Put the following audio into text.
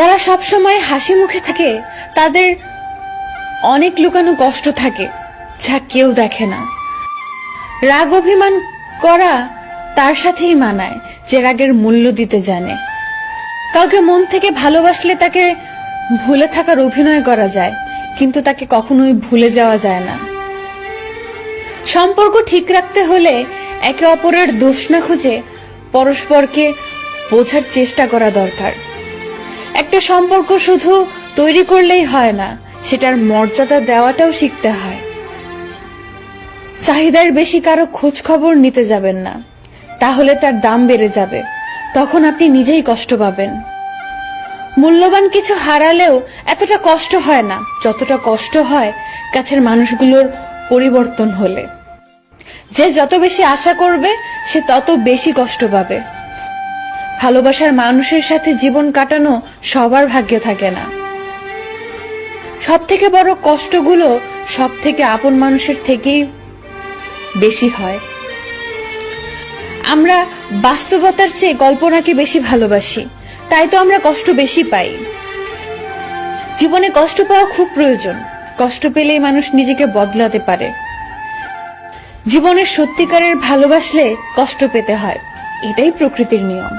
যারা সবসময় হাসি মুখে থাকে, তাদের অনেক লুকানো কষ্ট থাকে, যা কেউ দেখে না। রাগ অভিমান করা তার সাথেই মানায় যে রাগের মূল্য দিতে জানে। কাউকে মন থেকে ভালোবাসলে তাকে ভুলে থাকার অভিনয় করা যায়, কিন্তু তাকে কখনোই ভুলে যাওয়া যায় না। সম্পর্ক ঠিক রাখতে হলে একে অপরের দোষ না খুঁজে পরস্পরকে বোঝার চেষ্টা করা দরকার। একটা সম্পর্ক শুধু তৈরি করলেই হয় না, সেটার মর্যাদা দেওয়াটাও শিখতে হয়। চাহিদার বেশি কারও খোঁজ খবর নিতে যাবেন না, তাহলে তার দাম বেড়ে যাবে, তখন আপনি নিজেই কষ্ট পাবেন। মূল্যবান কিছু হারালেও এতটা কষ্ট হয় না, যতটা কষ্ট হয় কাছের মানুষগুলোর পরিবর্তন হলে। যে যত বেশি আশা করবে, সে তত বেশি কষ্ট পাবে। ভালোবাসার মানুষের সাথে জীবন কাটানো সবার ভাগ্যে থাকে না। সব থেকে বড় কষ্টগুলো সব থেকে আপন মানুষের থেকেই বেশি হয়। আমরা বাস্তবতার চেয়ে কল্পনাকে বেশি ভালোবাসি, তাই তো আমরা কষ্ট বেশি পাই। জীবনে কষ্ট পাওয়া খুব প্রয়োজন, কষ্ট পেলেই মানুষ নিজেকে বদলাতে পারে। জীবনের সত্যিকারের ভালোবাসলে কষ্ট পেতে হয়, এটাই প্রকৃতির নিয়ম।